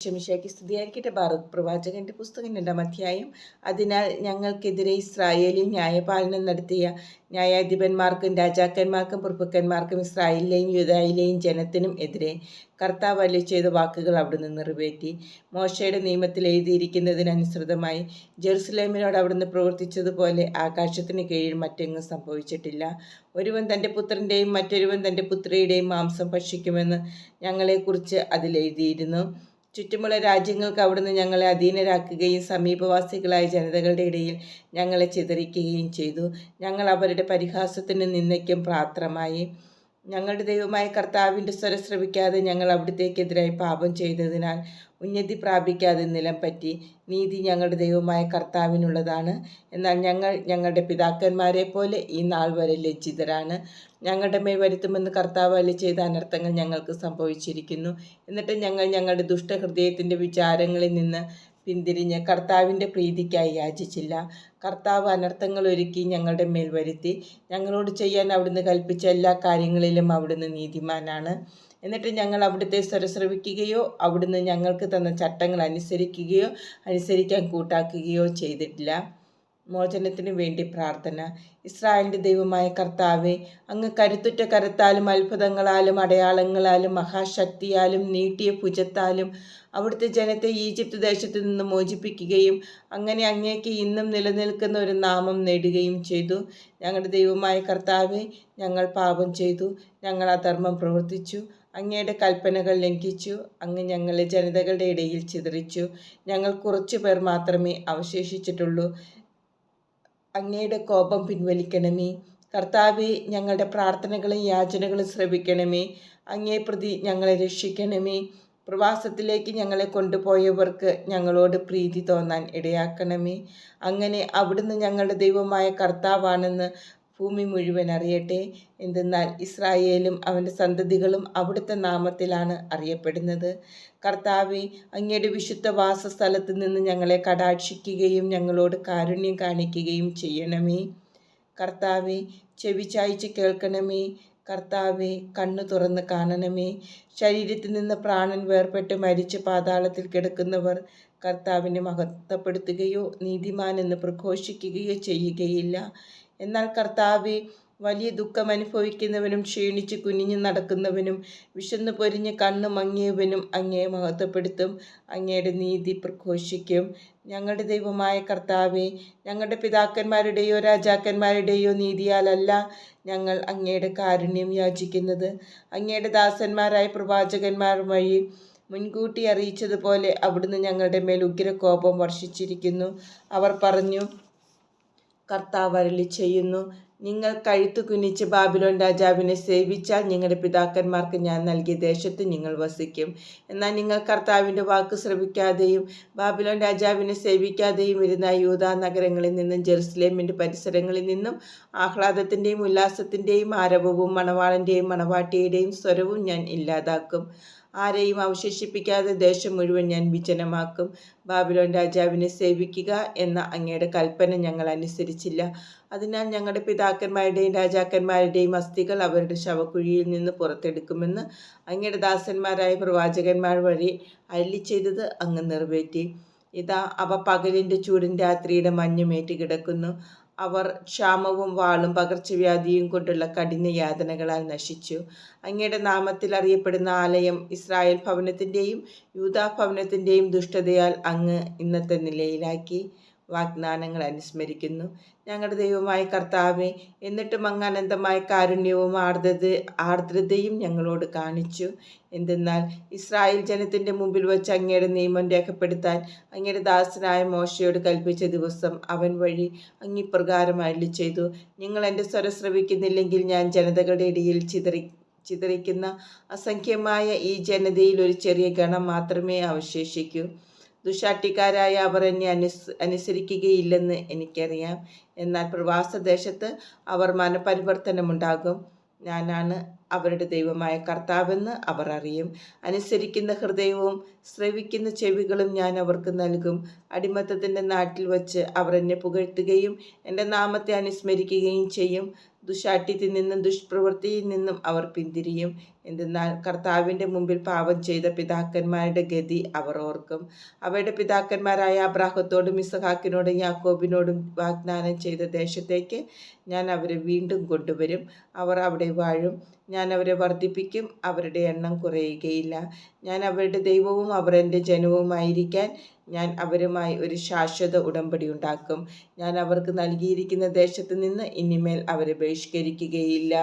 ക്ഷമിഷയ്ക്ക് സ്തുതിയായിരിക്കട്ടെ ഭാരത് പ്രവാചകന്റെ പുസ്തകം രണ്ടാം അധ്യായം. അതിനാൽ ഞങ്ങൾക്കെതിരെ ഇസ്രായേലിൽ ന്യായപാലനം നടത്തിയ ന്യായാധിപന്മാർക്കും രാജാക്കന്മാർക്കും പ്രഭുക്കന്മാർക്കും ഇസ്രായേലിലെയും യുദായിലെയും ജനത്തിനും എതിരെ കർത്താവ് അല്ലി ചെയ്ത വാക്കുകൾ അവിടുന്ന് നിറവേറ്റി. മോശയുടെ നിയമത്തിൽ എഴുതിയിരിക്കുന്നതിനനുസൃതമായി ജെറുസലേമിനോട് അവിടുന്ന് പ്രവർത്തിച്ചതുപോലെ ആകാശത്തിന് കീഴിൽ മറ്റെങ്ങും സംഭവിച്ചിട്ടില്ല. ഒരുവൻ തന്റെ പുത്രന്റെയും മറ്റൊരുവൻ തന്റെ പുത്രിയുടെയും മാംസം ഭക്ഷിക്കുമെന്ന് ഞങ്ങളെക്കുറിച്ച് അതിലെഴുതിയിരുന്നു ചുറ്റുമുള്ള രാജ്യങ്ങൾക്ക് അവിടുന്ന് ഞങ്ങളെ അധീനരാക്കുകയും സമീപവാസികളായ ജനതകളുടെ ഇടയിൽ ഞങ്ങളെ ചിതറിക്കുകയും ചെയ്തു. ഞങ്ങൾ അവരുടെ പരിഹാസത്തിന് നിന്നയ്ക്കും പ്രാത്രമായി ഞങ്ങളുടെ ദൈവമായ കർത്താവിന്റെ സ്വരം ശ്രവിക്കാതെ ഞങ്ങൾ അവിടത്തേക്കെതിരായി പാപം ചെയ്തതിനാൽ ഉന്നതി പ്രാപിക്കാതെ നിലം പറ്റി നീതി ഞങ്ങളുടെ ദൈവമായ കർത്താവിനുള്ളതാണ്. എന്നാൽ ഞങ്ങൾ ഞങ്ങളുടെ പിതാക്കന്മാരെ പോലെ ഈ നാൾ വരെ ലജ്ജിതരാണ്. ഞങ്ങളുടെ മേൽ വരുത്തുമെന്ന് കർത്താവ് അല്ലി ചെയ്ത അനർത്ഥങ്ങൾ ഞങ്ങൾക്ക് സംഭവിച്ചിരിക്കുന്നു. എന്നിട്ട് ഞങ്ങൾ ഞങ്ങളുടെ ദുഷ്ടഹൃദയത്തിന്റെ വിചാരങ്ങളിൽ നിന്ന് പിന്തിരിഞ്ഞ് കർത്താവിന്റെ പ്രീതിക്കായി യാചിച്ചില്ല. കർത്താവ് അനർത്ഥങ്ങൾ ഒരുക്കി ഞങ്ങളുടെ മേൽ വരുത്തി. ഞങ്ങളോട് ചെയ്യാൻ അവിടുന്ന് കൽപ്പിച്ച എല്ലാ കാര്യങ്ങളിലും അവിടുന്ന് നീതിമാനാണ്. എന്നിട്ട് ഞങ്ങൾ അവിടുത്തെ സ്വരശ്രവിക്കുകയോ അവിടുന്ന് ഞങ്ങൾക്ക് തന്ന ചട്ടങ്ങൾ അനുസരിക്കുകയോ അനുസരിക്കാൻ കൂട്ടാക്കുകയോ ചെയ്തിട്ടില്ല. മോചനത്തിനു വേണ്ടി പ്രാർത്ഥന. ഇസ്രായേലിന്റെ ദൈവമായ കർത്താവെ അങ്ങ് കരുത്തുറ്റ കരത്താലും അത്ഭുതങ്ങളാലും അടയാളങ്ങളാലും മഹാശക്തിയാലും നീട്ടിയ ഭുജത്താലും അവിടുത്തെ ജനത്തെ ഈജിപ്ത് ദേശത്ത് നിന്ന് മോചിപ്പിക്കുകയും അങ്ങനെ അങ്ങേക്ക് ഇന്നും നിലനിൽക്കുന്ന ഒരു നാമം നേടുകയും ചെയ്തു. ഞങ്ങളുടെ ദൈവമായ കർത്താവെ ഞങ്ങൾ പാപം ചെയ്തു. ഞങ്ങൾ അധർമ്മം പ്രവർത്തിച്ചു. അങ്ങയുടെ കൽപ്പനകൾ ലംഘിച്ചു. അങ്ങ് ഞങ്ങളെ ജനതകളുടെ ഇടയിൽ ചിതറിച്ചു. ഞങ്ങൾ കുറച്ചു പേർ മാത്രമേ അവശേഷിച്ചിട്ടുള്ളൂ. അങ്ങയുടെ കോപം പിൻവലിക്കണമേ. കർത്താവെ ഞങ്ങളുടെ പ്രാർത്ഥനകളും യാചനകളും ശ്രവിക്കണമേ. അങ്ങേ പ്രതി ഞങ്ങളെ രക്ഷിക്കണമേ. പ്രവാസത്തിലേക്ക് ഞങ്ങളെ കൊണ്ടുപോയവർക്ക് ഞങ്ങളോട് പ്രീതി തോന്നാൻ ഇടയാക്കണമേ. അങ്ങനെ അവിടുന്ന് ഞങ്ങളുടെ ദൈവമായ കർത്താവാണെന്ന് ഭൂമി മുഴുവൻ അറിയട്ടെ എന്തെന്നാൽ ഇസ്രായേലും അവന്റെ സന്തതികളും അവിടുത്തെ നാമത്തിലാണ് അറിയപ്പെടുന്നത്. കർത്താവെ അങ്ങയുടെ വിശുദ്ധ വാസസ്ഥലത്ത് നിന്ന് ഞങ്ങളെ കടാക്ഷിക്കുകയും ഞങ്ങളോട് കാരുണ്യം കാണിക്കുകയും ചെയ്യണമേ. കർത്താവെ ചെവി ചായ്ച്ച് കേൾക്കണമേ. കർത്താവെ കണ്ണു തുറന്ന് കാണണമേ. ശരീരത്തിൽ നിന്ന് പ്രാണൻ വേർപെട്ട് മരിച്ച് പാതാളത്തിൽ കിടക്കുന്നവർ കർത്താവിനെ മഹത്വപ്പെടുത്തുകയോ നീതിമാൻ എന്ന് പ്രഘോഷിക്കുകയോ ചെയ്യുകയില്ല. എന്നാൽ കർത്താവ് വലിയ ദുഃഖം അനുഭവിക്കുന്നവനും ക്ഷീണിച്ച് കുനിഞ്ഞു നടക്കുന്നവനും വിശന്നു പൊരിഞ്ഞ് കണ്ണ് മങ്ങിയവനും അങ്ങയെ മഹത്വപ്പെടുത്തും അങ്ങയുടെ നീതി പ്രഘോഷിക്കും. ഞങ്ങളുടെ ദൈവമായ കർത്താവെ ഞങ്ങളുടെ പിതാക്കന്മാരുടെയോ രാജാക്കന്മാരുടെയോ നീതിയാലല്ല ഞങ്ങൾ അങ്ങയുടെ കാരുണ്യം യാചിക്കുന്നത്. അങ്ങയുടെ ദാസന്മാരായ പ്രവാചകന്മാർ വഴി മുൻകൂട്ടി അറിയിച്ചതുപോലെ അവിടുന്ന് ഞങ്ങളുടെ മേൽ ഉഗ്രകോപം വർഷിച്ചിരിക്കുന്നു. അവർ പറഞ്ഞു കർത്താവ് അരളി ചെയ്യുന്നു നിങ്ങൾ കഴുത്തു കുനിച്ച് ബാബിലോൺ രാജാവിനെ സേവിച്ചാൽ നിങ്ങളുടെ പിതാക്കന്മാർക്ക് ഞാൻ നൽകിയ ദേശത്ത് നിങ്ങൾ വസിക്കും. എന്നാൽ നിങ്ങൾ കർത്താവിന്റെ വാക്ക് ശ്രമിക്കാതെയും ബാബിലോൺ രാജാവിനെ സേവിക്കാതെയും ഇരുന്ന യൂതാ നഗരങ്ങളിൽ നിന്നും ജെറുസലേമിന്റെ പരിസരങ്ങളിൽ നിന്നും ആഹ്ലാദത്തിന്റെയും ഉല്ലാസത്തിന്റെയും ആരവവും മണവാളന്റെയും മണവാട്ടിയുടെയും സ്വരവും ഞാൻ ഇല്ലാതാക്കും. ആരെയും അവശേഷിപ്പിക്കാതെ ദേശം മുഴുവൻ ഞാൻ വിജനമാക്കും. ബാബിലോൺ രാജാവിനെ സേവിക്കുക എന്ന അങ്ങയുടെ കൽപ്പന ഞങ്ങൾ അനുസരിച്ചില്ല. അതിനാൽ ഞങ്ങളുടെ പിതാക്കന്മാരുടെയും രാജാക്കന്മാരുടെയും അസ്ഥികൾ അവരുടെ ശവക്കുഴിയിൽ നിന്ന് പുറത്തെടുക്കുമെന്ന് അങ്ങയുടെ ദാസന്മാരായ പ്രവാചകന്മാർ വഴി അല്ലി ചെയ്തത് അങ്ങ് നിറവേറ്റി. ഇതാ അവ പകലിന്റെ ചൂടും രാത്രിയുടെ മഞ്ഞുമേറ്റ് കിടക്കുന്നു. അവർ ക്ഷാമവും വാളും പകർച്ചവ്യാധിയും കൊണ്ടുള്ള കഠിന യാതനകളാൽ നശിച്ചു. അങ്ങയുടെ നാമത്തിൽ അറിയപ്പെടുന്ന ആലയം ഇസ്രായേൽ ഭവനത്തിന്റെയും യൂതാ ഭവനത്തിന്റെയും ദുഷ്ടതയാൽ അങ്ങ് ഇന്നത്തെ നിലയിലാക്കി. വാഗ്ദാനങ്ങൾ അനുസ്മരിക്കുന്നു. ഞങ്ങളുടെ ദൈവമായ കർത്താവെ എന്നിട്ടും അങ്ങ് അനന്തമായ കാരുണ്യവും ആർദ്രത ആർദ്രതയും ഞങ്ങളോട് കാണിച്ചു. എന്തെന്നാൽ ഇസ്രായേൽ ജനത്തിന്റെ മുമ്പിൽ വച്ച് അങ്ങയുടെ നിയമം രേഖപ്പെടുത്താൻ അങ്ങയുടെ ദാസനായ മോശയോട് കൽപ്പിച്ച ദിവസം അവൻ വഴി അങ്ങിപ്രകാരം അരളി ചെയ്തു. നിങ്ങൾ എന്റെ സ്വരം ശ്രവിക്കുന്നില്ലെങ്കിൽ ഞാൻ ജനതകളുടെ ഇടയിൽ ചിതറി ചിതറിക്കുന്ന അസംഖ്യമായ ഈ ജനതയിൽ ഒരു ചെറിയ ഗണം മാത്രമേ അവശേഷിക്കൂ. ദുശാട്ടിക്കാരായ അവർ എന്നെ അനുസ് അനുസരിക്കുകയില്ലെന്ന് എനിക്കറിയാം. എന്നാൽ പ്രവാസദേശത്ത് അവർ മനപരിവർത്തനമുണ്ടാകും. ഞാനാണ് അവരുടെ ദൈവമായ കർത്താവെന്ന് അവർ അറിയും. അനുസരിക്കുന്ന ഹൃദയവും ശ്രവിക്കുന്ന ചെവികളും ഞാൻ അവർക്ക് നൽകും. അടിമത്തത്തിന്റെ നാട്ടിൽ വച്ച് അവർ എന്നെ പുകഴ്ത്തുകയും എന്റെ നാമത്തെ അനുസ്മരിക്കുകയും ചെയ്യും. ദുശാഠ്യത്തിൽ നിന്നും ദുഷ്പ്രവൃത്തിയിൽ നിന്നും അവർ പിന്തിരിയും. എന്തെന്നാൽ കർത്താവിന്റെ മുമ്പിൽ പാപം ചെയ്ത പിതാക്കന്മാരുടെ ഗതി അവർ ഓർക്കും. അവരുടെ പിതാക്കന്മാരായ അബ്രാഹത്തോടും ഇസഹാക്കിനോടും യാക്കോബിനോടും വാഗ്ദാനം ചെയ്ത ദേശത്തേക്ക് ഞാൻ അവരെ വീണ്ടും കൊണ്ടുവരും. അവർ അവിടെ വാഴും. ഞാൻ അവരെ വർദ്ധിപ്പിക്കും. അവരുടെ എണ്ണം കുറയുകയില്ല. ഞാൻ അവരുടെ ദൈവവും അവർ എന്റെ ജനവുമായിരിക്കാൻ ഞാൻ അവരുമായി ഒരു ശാശ്വത ഉടമ്പടി ഉണ്ടാക്കും. ഞാൻ അവർക്ക് നൽകിയിരിക്കുന്ന ദേശത്ത് നിന്ന് ഇനിമേൽ അവരെ ബഹിഷ്കരിക്കുകയില്ല.